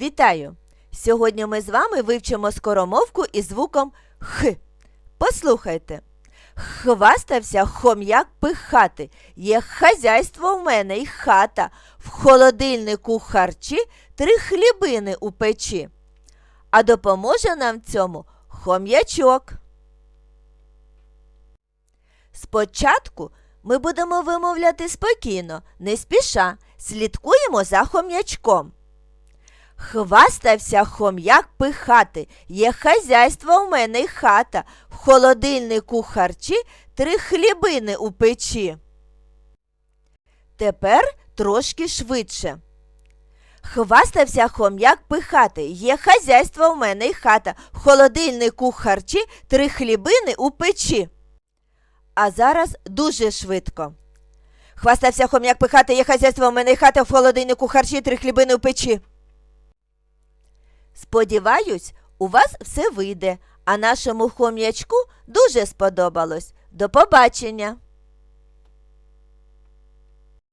Вітаю! Сьогодні ми з вами вивчимо скоромовку із звуком Х. Послухайте. Хвастався хом'як пихати. Є хазяйство в мене й хата. В холодильнику харчі три хлібини у печі. А допоможе нам цьому хом'ячок. Спочатку ми будемо вимовляти спокійно, не спіша, слідкуємо за хом'ячком. Хвастався хом'як пихати, є хазяйство в мене й хата, в холодильнику харчі три хлібини у печі. Тепер трошки швидше. Хвастався хом'як пихати, є хазяйство в мене й хата, в холодильнику харчі три хлібини у печі. А зараз дуже швидко. Хвастався хом'як пихати, є хазяйство в мене й хата, в холодильнику харчі три хлібини у печі. Сподіваюсь, у вас все вийде, а нашому хом'ячку дуже сподобалось. До побачення!